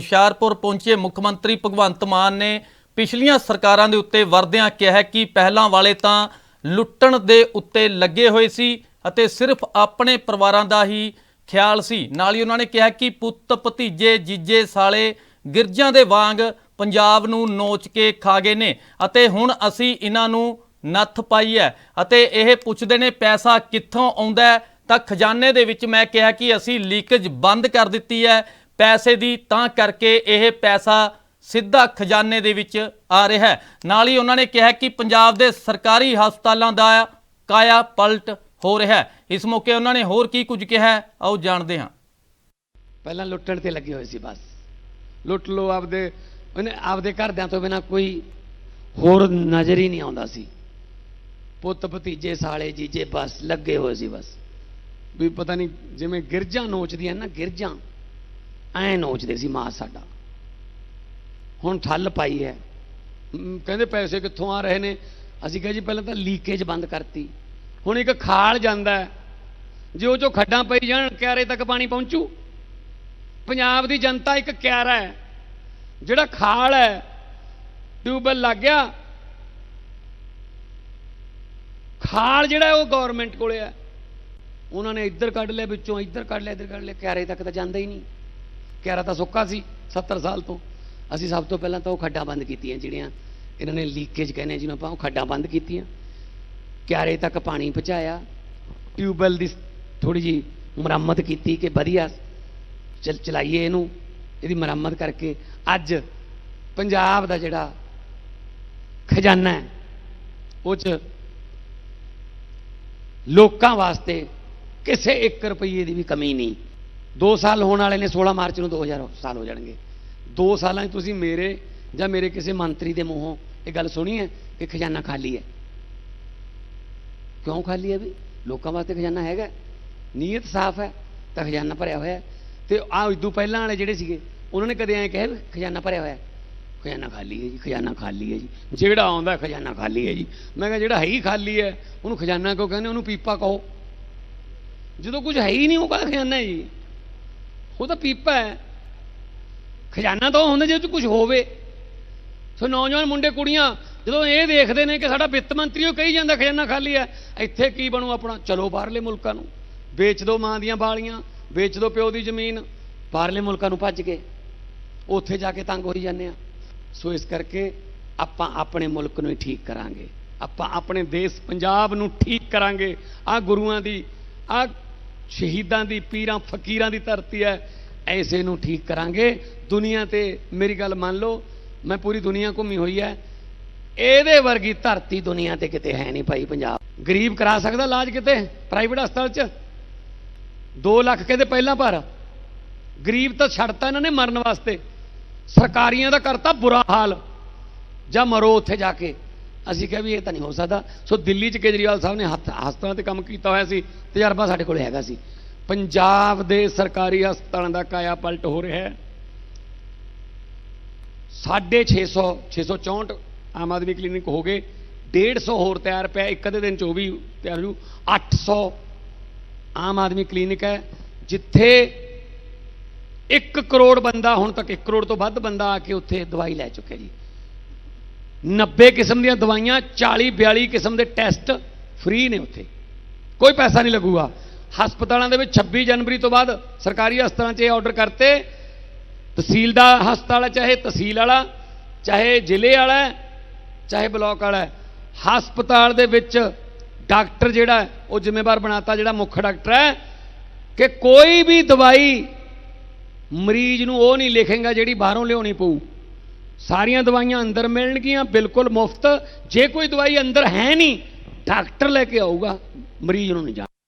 ਹੁਸ਼ਿਆਰਪੁਰ ਪਹੁੰਚੇ ਮੁੱਖ ਮੰਤਰੀ ਭਗਵੰਤ ਮਾਨ ਨੇ ਪਿਛਲੀਆਂ ਸਰਕਾਰਾਂ ਦੇ ਉੱਤੇ ਵਰਦਿਆਂ ਕਿਹਾ ਕਿ ਪਹਿਲਾਂ ਵਾਲੇ ਤਾਂ ਲੁੱਟਣ ਦੇ ਉੱਤੇ ਲੱਗੇ ਹੋਏ ਸੀ ਅਤੇ ਸਿਰਫ ਆਪਣੇ ਪਰਿਵਾਰਾਂ ਦਾ ਹੀ ਖਿਆਲ ਸੀ। ਨਾਲ ਹੀ ਉਹਨਾਂ ਨੇ ਕਿਹਾ ਕਿ ਪੁੱਤ, ਭਤੀਜੇ, ਜੀਜੇ, ਸਾਲੇ, ਗਿਰਜਾਂ ਦੇ ਵਾਂਗ ਪੰਜਾਬ ਨੂੰ ਨੋਚ ਕੇ ਖਾ ਗਏ ਨੇ ਅਤੇ ਹੁਣ ਅਸੀਂ ਇਹਨਾਂ ਨੂੰ ਨੱਥ ਪਾਈ ਹੈ ਅਤੇ ਇਹ ਪੁੱਛਦੇ ਨੇ ਪੈਸਾ ਕਿੱਥੋਂ ਆਉਂਦਾ ਹੈ? ਤਾਂ ਖਜ਼ਾਨੇ ਦੇ ਵਿੱਚ ਮੈਂ ਕਿਹਾ ਕਿ ਅਸੀਂ ਲੀਕੇਜ ਬੰਦ ਕਰ ਦਿੱਤੀ ਹੈ। ਪੈਸੇ ਦੀ ਤਾਂ ਕਰਕੇ ਇਹ ਪੈਸਾ ਸਿੱਧਾ ਖਜ਼ਾਨੇ ਦੇ ਵਿੱਚ ਆ ਰਿਹਾ ਹੈ। ਨਾਲ ਹੀ ਉਹਨਾਂ ਨੇ ਕਿਹਾ ਕਿ ਪੰਜਾਬ ਦੇ ਸਰਕਾਰੀ ਹਸਪਤਾਲਾਂ ਦਾ ਕਾਇਆ ਪਲਟ ਹੋ ਰਿਹਾ ਹੈ। ਇਸ ਮੌਕੇ ਉਹਨਾਂ ਨੇ ਹੋਰ ਕੀ ਕੁਝ ਕਿਹਾ ਆਓ ਜਾਣਦੇ ਹਾਂ। ਪਹਿਲਾਂ ਲੁੱਟਣ ਤੇ ਲੱਗੇ ਹੋਏ ਸੀ ਬਸ। ਲੁੱਟ ਲੋ ਆਪਦੇ, ਉਹਨੇ ਆਪਦੇ ਘਰਦਿਆਂ ਤੋਂ ਬਿਨਾ ਕੋਈ ਹੋਰ ਨਜ਼ਰ ਹੀ ਨਹੀਂ ਆਉਂਦਾ ਸੀ। ਪੁੱਤ, ਭਤੀਜੇ, ਸਾਲੇ, ਜੀਜੇ ਬਸ ਲੱਗੇ ਹੋਏ ਸੀ ਬਸ। ਵੀ ਪਤਾ ਨਹੀਂ ਜਿਵੇਂ ਗਿਰਜਾਂ ਨੋਚਦੀਆਂ ਨਾ, ਗਿਰਜਾਂ। ਐ ਨੋਚਦੇ ਸੀ ਮਾਂ ਸਾਡਾ। ਹੁਣ ਠੱਲ ਪਾਈ ਹੈ। ਕਹਿੰਦੇ ਪੈਸੇ ਕਿੱਥੋਂ ਆ ਰਹੇ ਨੇ? ਅਸੀਂ ਕਿਹਾ ਜੀ, ਪਹਿਲਾਂ ਤਾਂ ਲੀਕੇਜ ਬੰਦ ਕਰਤੀ। ਹੁਣ ਇੱਕ ਖਾਲ ਜਾਂਦਾ ਜੇ ਉਹ ਚੋਂ ਖੱਡਾਂ ਪਈ ਜਾਣ, ਕਿਆਰੇ ਤੱਕ ਪਾਣੀ ਪਹੁੰਚੂ। ਪੰਜਾਬ ਦੀ ਜਨਤਾ ਇੱਕ ਕਿਆਰਾ ਹੈ। ਜਿਹੜਾ ਖਾਲ ਹੈ, ਟਿਊਬਵੈਲ ਲੱਗ ਗਿਆ। ਖਾਲ ਜਿਹੜਾ ਉਹ ਗਵਰਨਮੈਂਟ ਕੋਲੇ ਹੈ। ਉਹਨਾਂ ਨੇ ਇੱਧਰ ਕੱਢ ਲਿਆ, ਵਿੱਚੋਂ ਇੱਧਰ ਕੱਢ ਲਿਆ, ਇੱਧਰ ਕੱਢ ਲਿਆ। ਕਿਆਰੇ ਤੱਕ ਤਾਂ ਜਾਂਦਾ ਹੀ ਨਹੀਂ। ਕਿਆਰਾ ਤਾਂ ਸੁੱਕਾ ਸੀ 70 ਸਾਲ ਤੋਂ। ਅਸੀਂ ਸਭ ਤੋਂ ਪਹਿਲਾਂ ਤਾਂ ਉਹ ਖੱਡਾਂ ਬੰਦ ਕੀਤੀਆਂ ਜਿਹੜੀਆਂ ਇਹਨਾਂ ਨੇ ਲੀਕੇਜ ਕਹਿੰਦੇ ਜਿਹਨੂੰ ਆਪਾਂ ਉਹ ਖੱਡਾਂ ਬੰਦ ਕੀਤੀਆਂ। ਕਿਆਰੇ ਤੱਕ ਪਾਣੀ ਪਹੁੰਚਾਇਆ, ਟਿਊਬਵੈਲ ਦੀ ਥੋੜੀ ਜੀ ਮੁਰੰਮਤ ਕੀਤੀ ਕਿ ਵਧੀਆ ਚਲ, ਚਲਾਈਏ ਇਹਨੂੰ, ਇਹਦੀ ਮੁਰੰਮਤ ਕਰਕੇ ਅੱਜ ਪੰਜਾਬ ਦਾ ਜਿਹੜਾ ਖਜ਼ਾਨਾ ਹੈ, ਉਹ ਚ ਲੋਕਾਂ ਵਾਸਤੇ ਕਿਸੇ 1 ਰੁਪਏ ਦੀ ਵੀ ਕਮੀ ਨਹੀਂ। 2 ਸਾਲ ਹੋਣ ਵਾਲੇ ਨੇ 16 ਮਾਰਚ ਨੂੰ 2000 ਸਾਲ ਹੋ ਜਾਣਗੇ। 2 ਸਾਲਾਂ 'ਚ ਤੁਸੀਂ ਮੇਰੇ ਜਾਂ ਮੇਰੇ ਕਿਸੇ ਮੰਤਰੀ ਦੇ ਮੂੰਹੋਂ ਇਹ ਗੱਲ ਸੁਣੀ ਹੈ ਕਿ ਖਜ਼ਾਨਾ ਖਾਲੀ ਹੈ? ਕਿਉਂ ਖਾਲੀ ਹੈ ਵੀ? ਲੋਕਾਂ ਵਾਸਤੇ ਖਜ਼ਾਨਾ ਹੈਗਾ ਨੀਅਤ ਸਾਫ਼ ਹੈ, ਤਾਂ ਖਜ਼ਾਨਾ ਭਰਿਆ ਹੋਇਆ ਹੈ। ਤੇ ਆ ਇਦੋਂ ਪਹਿਲਾਂ ਵਾਲੇ ਜਿਹੜੇ ਸੀਗੇ, ਉਹਨਾਂ ਨੇ ਕਦੇ ਐਂ ਕਿਹਾ ਵੀ ਖਜ਼ਾਨਾ ਭਰਿਆ ਹੋਇਆ ਖਜ਼ਾਨਾ ਖਾਲੀ ਹੈ ਜੀ, ਖਜ਼ਾਨਾ ਖਾਲੀ ਹੈ ਜੀ। ਜਿਹੜਾ ਆਉਂਦਾ ਖਜ਼ਾਨਾ ਖਾਲੀ ਹੈ ਜੀ। ਮੈਂ ਕਿਹਾ ਜਿਹੜਾ ਹੈ ਹੀ ਖਾਲੀ ਹੈ, ਉਹਨੂੰ ਖਜ਼ਾਨਾ ਕਿਉਂ ਕਹਿੰਦੇ ਉਹਨੂੰ ਪੀਪਾ ਕਹੋ। ਜਦੋਂ ਕੁਝ ਹੈ ਹੀ ਨਹੀਂ, ਉਹ ਕਹਿੰਦਾ ਖਜ਼ਾਨਾ ਹੈ ਜੀ? ਉਹ ਤਾਂ ਪੀਪਾ ਹੈ। ਖਜ਼ਾਨਾ ਤਾਂ ਉਹ ਹੁੰਦਾ ਜੇ ਕੁਝ ਹੋਵੇ। ਸੋ ਨੌਜਵਾਨ ਮੁੰਡੇ ਕੁੜੀਆਂ, ਜਦੋਂ ਇਹ ਦੇਖਦੇ ਨੇ ਕਿ ਸਾਡਾ ਵਿੱਤ ਮੰਤਰੀ ਉਹ ਕਹੀ ਜਾਂਦਾ ਖਜ਼ਾਨਾ ਖਾਲੀ ਹੈ, ਇੱਥੇ ਕੀ ਬਣੂ ਆਪਣਾ? ਚਲੋ ਬਾਹਰਲੇ ਮੁਲਕਾਂ ਨੂੰ। ਵੇਚ ਦਿਓ ਮਾਂ ਦੀਆਂ ਬਾਲੀਆਂ, ਵੇਚ ਦਿਓ ਪਿਓ ਦੀ ਜ਼ਮੀਨ, ਬਾਹਰਲੇ ਮੁਲਕਾਂ ਨੂੰ ਭੱਜ ਗਏ ਉੱਥੇ ਜਾ ਕੇ ਤੰਗ ਹੋਈ ਜਾਂਦੇ ਆ। ਸੋ ਇਸ ਕਰਕੇ ਆਪਾਂ ਆਪਣੇ ਮੁਲਕ ਨੂੰ ਹੀ ਠੀਕ ਕਰਾਂਗੇ। ਆਪਾਂ ਆਪਣੇ ਦੇਸ਼ ਪੰਜਾਬ ਨੂੰ ਠੀਕ ਕਰਾਂਗੇ। ਆ ਗੁਰੂਆਂ ਦੀ ਆ ਸ਼ਹੀਦਾਂ ਦੀ ਪੀਰਾਂ, ਫਕੀਰਾਂ ਦੀ ਧਰਤੀ ਹੈ, ਐਸੇ ਨੂੰ ਠੀਕ ਕਰਾਂਗੇ। ਦੁਨੀਆ ਤੇ ਮੇਰੀ ਗੱਲ ਮੰਨ ਲਓ, ਮੈਂ ਪੂਰੀ ਦੁਨੀਆ ਘੁੰਮੀ ਹੋਈ ਹੈ। ਇਹਦੇ ਵਰਗੀ ਧਰਤੀ ਦੁਨੀਆ ਤੇ ਕਿਤੇ ਹੈ ਨਹੀਂ ਭਾਈ ਪੰਜਾਬ। ਗਰੀਬ ਕਰਾ ਸਕਦਾ ਇਲਾਜ ਕਿਤੇ ਪ੍ਰਾਈਵੇਟ ਹਸਪਤਾਲ 'ਚ? 2 ਲੱਖ ਕਹਿੰਦੇ ਪਹਿਲਾਂ ਭਰ। ਗਰੀਬ ਤਾਂ ਛੱਡਤਾ ਇਹਨਾਂ ਨੇ ਮਰਨ ਵਾਸਤੇ। ਸਰਕਾਰੀਆਂ ਦਾ ਕਰਤਾ ਬੁਰਾ ਹਾਲ। ਜਾਂ ਮਰੋ ਉੱਥੇ ਜਾ ਕੇ। ਅਸੀਂ ਕਿਹਾ ਵੀ ਇਹ ਤਾਂ ਨਹੀਂ ਹੋ ਸਕਦਾ। ਸੋ ਦਿੱਲੀ 'ਚ ਕੇਜਰੀਵਾਲ ਸਾਹਿਬ ਨੇ ਹੱਥ ਹਸਪਤਾਲਾਂ ਤੇ ਕੰਮ ਕੀਤਾ ਹੋਇਆ ਸੀ। ਤਜਰਬਾ ਸਾਡੇ ਕੋਲ ਹੈਗਾ ਸੀ। ਪੰਜਾਬ ਦੇ ਸਰਕਾਰੀ ਹਸਪਤਾਲਾਂ ਦਾ ਕਾਇਆ ਪਲਟ ਹੋ ਰਿਹਾ ਹੈ। 650 664 ਆਮ ਆਦਮੀ ਕਲੀਨਿਕ ਹੋ ਗਏ। 150 ਹੋਰ ਤਿਆਰ ਪਿਆ। ਇੱਕ ਅੱਧੇ ਦਿਨ ਚ ਉਹ ਵੀ ਤਿਆਰ ਹੋ ਜੂ। 800 ਆਮ ਆਦਮੀ ਕਲੀਨਿਕ ਹੈ, ਜਿੱਥੇ 1 ਕਰੋੜ ਬੰਦਾ ਹੁਣ ਤੱਕ 1 ਕਰੋੜ ਤੋਂ ਵੱਧ ਬੰਦਾ ਆ ਕੇ ਉੱਥੇ ਦਵਾਈ ਲੈ ਚੁੱਕਿਆ ਜੀ। 90 ਕਿਸਮ ਦੀਆਂ ਦਵਾਈਆਂ 40 42 ਕਿਸਮ ਦੇ ਟੈਸਟ ਫ੍ਰੀ ਨੇ ਉੱਥੇ। ਕੋਈ ਪੈਸਾ ਨਹੀਂ ਲੱਗੂਗਾ। ਹਸਪਤਾਲਾਂ ਦੇ ਵਿੱਚ 26 ਜਨਵਰੀ ਤੋਂ ਬਾਅਦ ਸਰਕਾਰੀ ਹਸਪਤਾਲਾਂ 'ਚ ਇਹ ਆਰਡਰ ਕਰਤੇ। ਤਹਿਸੀਲ ਦਾ ਹਸਪਤਾਲ ਹੈ, ਚਾਹੇ ਤਹਿਸੀਲ ਵਾਲਾ, ਚਾਹੇ ਜ਼ਿਲ੍ਹੇ ਵਾਲਾ ਚਾਹੇ ਬਲਾਕ ਵਾਲਾ ਹਸਪਤਾਲ ਦੇ ਵਿੱਚ ਡਾਕਟਰ ਜਿਹੜਾ ਉਹ ਜ਼ਿੰਮੇਵਾਰ ਬਣਾਤਾ ਜਿਹੜਾ ਮੁੱਖ ਡਾਕਟਰ ਹੈ ਕਿ ਕੋਈ ਵੀ ਦਵਾਈ ਮਰੀਜ਼ ਨੂੰ ਉਹ ਨਹੀਂ ਲਿਖੇਗਾ ਜਿਹੜੀ ਬਾਹਰੋਂ ਲਿਆਉਣੀ ਪਊ। ਸਾਰੀਆਂ ਦਵਾਈਆਂ ਅੰਦਰ ਮਿਲਣਗੀਆਂ, ਬਿਲਕੁਲ ਮੁਫਤ। ਜੇ ਕੋਈ ਦਵਾਈ ਅੰਦਰ ਹੈ ਨਹੀਂ, ਡਾਕਟਰ ਲੈ ਕੇ ਆਊਗਾ, ਮਰੀਜ਼ ਨੂੰ ਨਹੀਂ ਜਾਣ